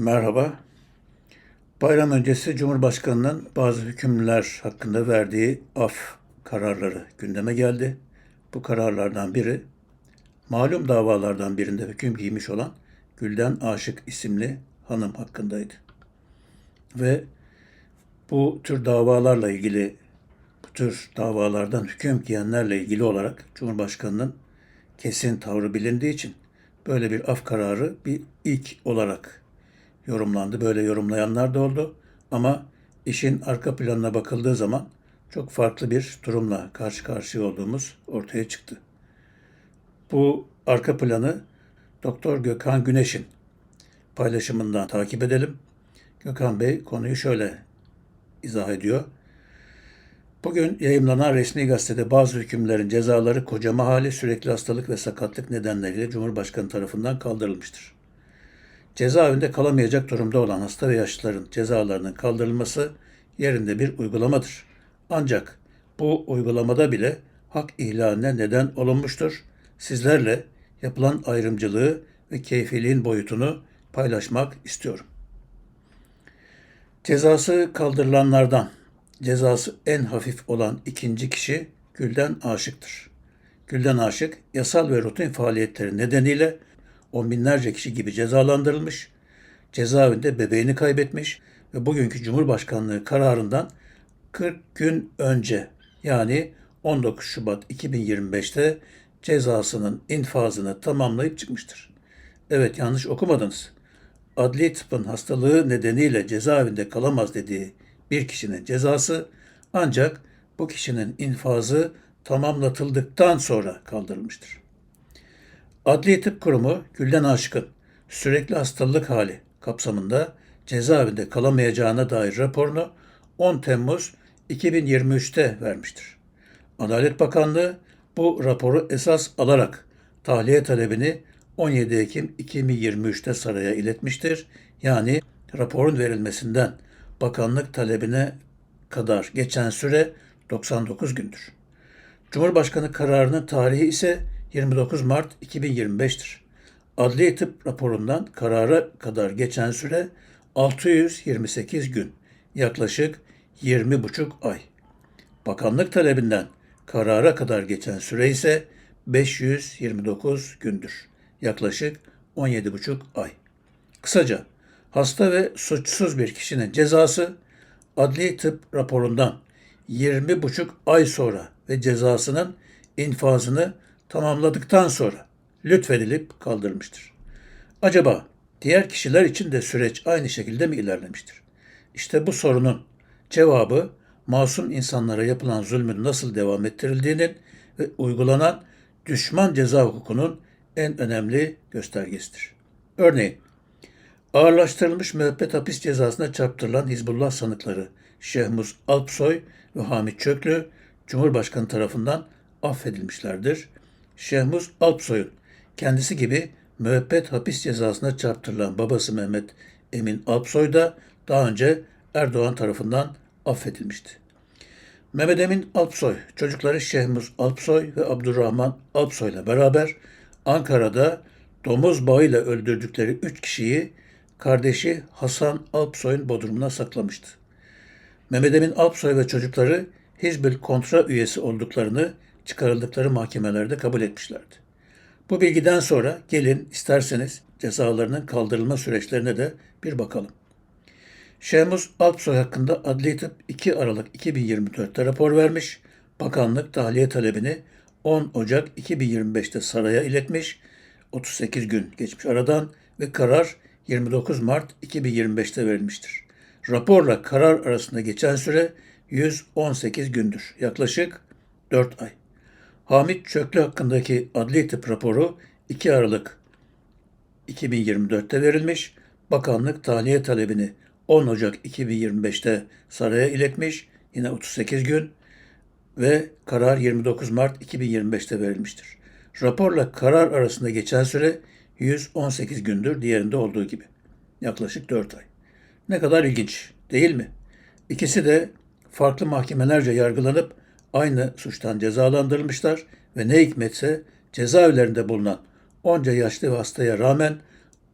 Merhaba. Bayram öncesi Cumhurbaşkanı'nın bazı hükümler hakkında verdiği af kararları gündeme geldi. Bu kararlardan biri malum davalardan birinde hüküm giymiş olan Gülden Aşık isimli hanım hakkındaydı. Ve bu tür davalarla ilgili, bu tür davalardan hüküm giyenlerle ilgili olarak Cumhurbaşkanı'nın kesin tavrı bilindiği için böyle bir af kararı bir ilk olarak yorumlandı. Böyle yorumlayanlar da oldu. Ama işin arka planına bakıldığı zaman çok farklı bir durumla karşı karşıya olduğumuz ortaya çıktı. Bu arka planı Doktor Gökhan Güneş'in paylaşımından takip edelim. Gökhan Bey konuyu şöyle izah ediyor. Bugün yayımlanan resmi gazetede bazı hükümlerin cezaları kocama hali sürekli hastalık ve sakatlık nedenleriyle Cumhurbaşkanı tarafından kaldırılmıştır. Cezaevinde kalamayacak durumda olan hasta ve yaşlıların cezalarının kaldırılması yerinde bir uygulamadır. Ancak bu uygulamada bile hak ihlaline neden olunmuştur. Sizlerle yapılan ayrımcılığı ve keyfiliğin boyutunu paylaşmak istiyorum. Cezası kaldırılanlardan cezası en hafif olan ikinci kişi Gülden Aşık'tır. Gülden Aşık yasal ve rutin faaliyetleri nedeniyle on binlerce kişi gibi cezalandırılmış, cezaevinde bebeğini kaybetmiş ve bugünkü Cumhurbaşkanlığı kararından 40 gün önce yani 19 Şubat 2025'te cezasının infazını tamamlayıp çıkmıştır. Evet yanlış okumadınız. Adli tıbbın hastalığı nedeniyle cezaevinde kalamaz dediği bir kişinin cezası ancak bu kişinin infazı tamamlatıldıktan sonra kaldırılmıştır. Adli Tıp Kurumu Gülden Aşık'ın sürekli hastalık hali kapsamında cezaevinde kalamayacağına dair raporunu 10 Temmuz 2023'te vermiştir. Adalet Bakanlığı bu raporu esas alarak tahliye talebini 17 Ekim 2023'te saraya iletmiştir. Yani raporun verilmesinden bakanlık talebine kadar geçen süre 99 gündür. Cumhurbaşkanı kararının tarihi ise 29 Mart 2025'tir. Adli tıp raporundan karara kadar geçen süre 628 gün, yaklaşık 20,5 ay. Bakanlık talebinden karara kadar geçen süre ise 529 gündür, yaklaşık 17,5 ay. Kısaca hasta ve suçsuz bir kişinin cezası adli tıp raporundan 20,5 ay sonra ve cezasının infazını tamamladıktan sonra lütfedilip kaldırılmıştır. Acaba diğer kişiler için de süreç aynı şekilde mi ilerlemiştir? İşte bu sorunun cevabı masum insanlara yapılan zulmün nasıl devam ettirildiğinin ve uygulanan düşman ceza hukukunun en önemli göstergesidir. Örneğin ağırlaştırılmış müebbet hapis cezasına çarptırılan Hizbullah sanıkları Şehmuz Alpsoy ve Hamit Çöklü Cumhurbaşkanı tarafından affedilmişlerdir. Şehmuz Alpsoy'un kendisi gibi müebbet hapis cezasına çarptırılan babası Mehmet Emin Alpsoy da daha önce Erdoğan tarafından affedilmişti. Mehmet Emin Alpsoy, çocukları Şehmuz Alpsoy ve Abdurrahman Alpsoy ile beraber Ankara'da domuz bağıyla öldürdükleri üç kişiyi kardeşi Hasan Alpsoy'un bodrumuna saklamıştı. Mehmet Emin Alpsoy ve çocukları Hizbül Kontra üyesi olduklarını çıkarıldıkları mahkemelerde kabul etmişlerdi. Bu bilgiden sonra gelin isterseniz cezalarının kaldırılma süreçlerine de bir bakalım. Şehmuz Alpsoy hakkında Adli Tıp 2 Aralık 2024'te rapor vermiş, bakanlık tahliye talebini 10 Ocak 2025'te saraya iletmiş, 38 gün geçmiş aradan ve karar 29 Mart 2025'te verilmiştir. Raporla karar arasında geçen süre 118 gündür, yaklaşık 4 ay. Hamit Çöklü hakkındaki adli tıp raporu 2 Aralık 2024'te verilmiş, bakanlık tahliye talebini 10 Ocak 2025'te saraya iletmiş, yine 38 gün ve karar 29 Mart 2025'te verilmiştir. Raporla karar arasında geçen süre 118 gündür diğerinde olduğu gibi. Yaklaşık 4 ay. Ne kadar ilginç değil mi? İkisi de farklı mahkemelerce yargılanıp aynı suçtan cezalandırılmışlar ve ne hikmetse cezaevlerinde bulunan onca yaşlı ve hastaya rağmen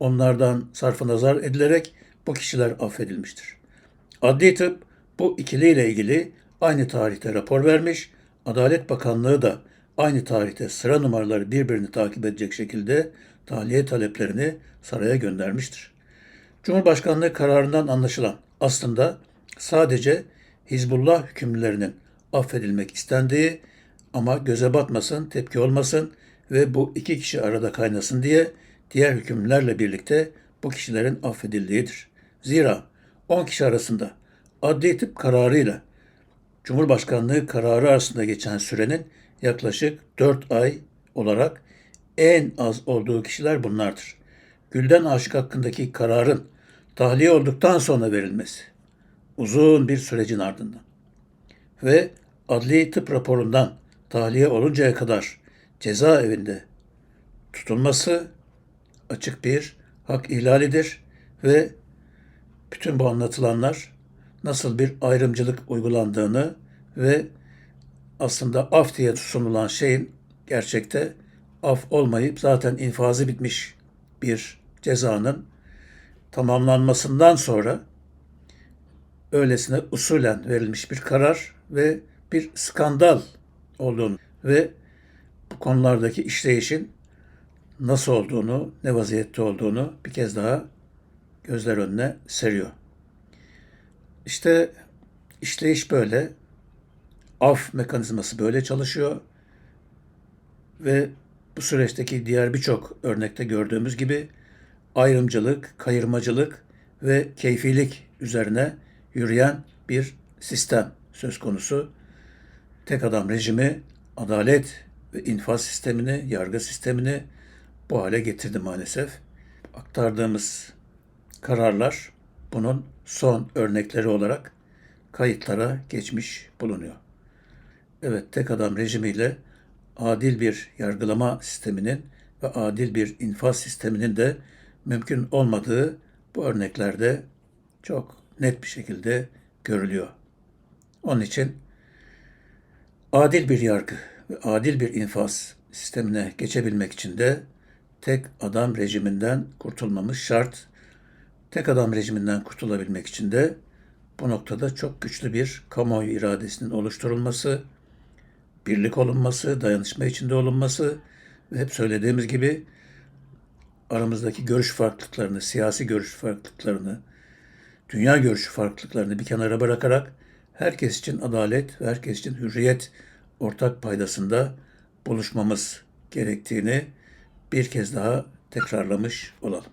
onlardan sarfı nazar edilerek bu kişiler affedilmiştir. Adli tıp bu ikiliyle ilgili aynı tarihte rapor vermiş, Adalet Bakanlığı da aynı tarihte sıra numaraları birbirini takip edecek şekilde tahliye taleplerini saraya göndermiştir. Cumhurbaşkanlığı kararından anlaşılan aslında sadece Hizbullah hükümlülerinin affedilmek istendiği ama göze batmasın, tepki olmasın ve bu iki kişi arada kaynasın diye diğer hükümlerle birlikte bu kişilerin affedildiğidir. Zira 10 kişi arasında adli tıp kararıyla Cumhurbaşkanlığı kararı arasında geçen sürenin yaklaşık 4 ay olarak en az olduğu kişiler bunlardır. Gülden Aşık hakkındaki kararın tahliye olduktan sonra verilmesi uzun bir sürecin ardından ve adli tıp raporundan tahliye oluncaya kadar cezaevinde tutulması açık bir hak ihlalidir ve bütün bu anlatılanlar nasıl bir ayrımcılık uygulandığını ve aslında af diye sunulan şeyin gerçekte af olmayıp zaten infazı bitmiş bir cezanın tamamlanmasından sonra öylesine usulen verilmiş bir karar ve bir skandal olduğunu ve bu konulardaki işleyişin nasıl olduğunu, ne vaziyette olduğunu bir kez daha gözler önüne seriyor. İşte işleyiş böyle. Af mekanizması böyle çalışıyor. Ve bu süreçteki diğer birçok örnekte gördüğümüz gibi ayrımcılık, kayırmacılık ve keyfilik üzerine yürüyen bir sistem söz konusu. Tek adam rejimi adalet ve infaz sistemini, yargı sistemini bu hale getirdi maalesef. Aktardığımız kararlar bunun son örnekleri olarak kayıtlara geçmiş bulunuyor. Evet, tek adam rejimiyle adil bir yargılama sisteminin ve adil bir infaz sisteminin de mümkün olmadığı bu örneklerde çok net bir şekilde görülüyor. Onun için adil bir yargı ve adil bir infaz sistemine geçebilmek için de tek adam rejiminden kurtulmamız şart. Tek adam rejiminden kurtulabilmek için de bu noktada çok güçlü bir kamuoyu iradesinin oluşturulması, birlik olunması, dayanışma içinde olunması ve hep söylediğimiz gibi aramızdaki görüş farklılıklarını, siyasi görüş farklılıklarını, dünya görüşü farklılıklarını bir kenara bırakarak herkes için adalet ve herkes için hürriyet ortak paydasında buluşmamız gerektiğini bir kez daha tekrarlamış olalım.